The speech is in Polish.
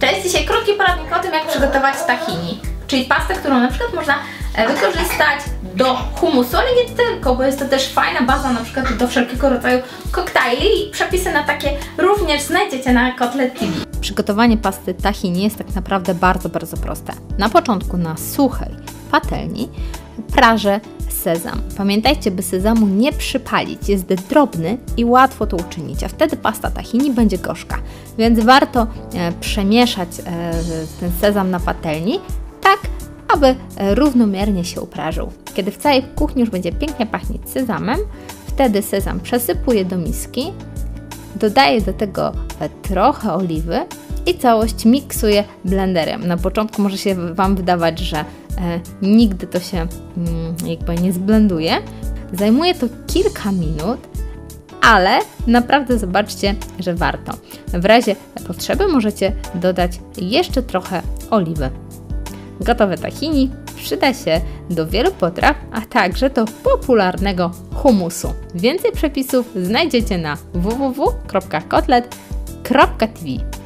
Cześć, dzisiaj krótki poradnik o tym, jak przygotować tahini, czyli pastę, którą na przykład można e, wykorzystać do humusu, ale nie tylko, bo jest to też fajna baza na przykład do wszelkiego rodzaju koktajli i przepisy na takie również znajdziecie na Kotlet TV. Przygotowanie pasty tahini jest tak naprawdę bardzo, bardzo proste. Na początku na suchej patelni prażę sezam. Pamiętajcie, by sezamu nie przypalić, jest drobny i łatwo to uczynić, a wtedy pasta tahini będzie gorzka. Więc warto e, przemieszać e, ten sezam na patelni tak, aby e, równomiernie się uprażył. Kiedy w całej kuchni już będzie pięknie pachnieć sezamem, wtedy sezam przesypuję do miski, dodaję do tego e, trochę oliwy i całość miksuję blenderem. Na początku może się Wam wydawać, że nigdy to się mm, jakby nie zblenduje. Zajmuje to kilka minut, ale naprawdę zobaczcie, że warto. W razie potrzeby możecie dodać jeszcze trochę oliwy. Gotowe tahini przyda się do wielu potraw, a także do popularnego humusu. Więcej przepisów znajdziecie na www.kotlet.tv.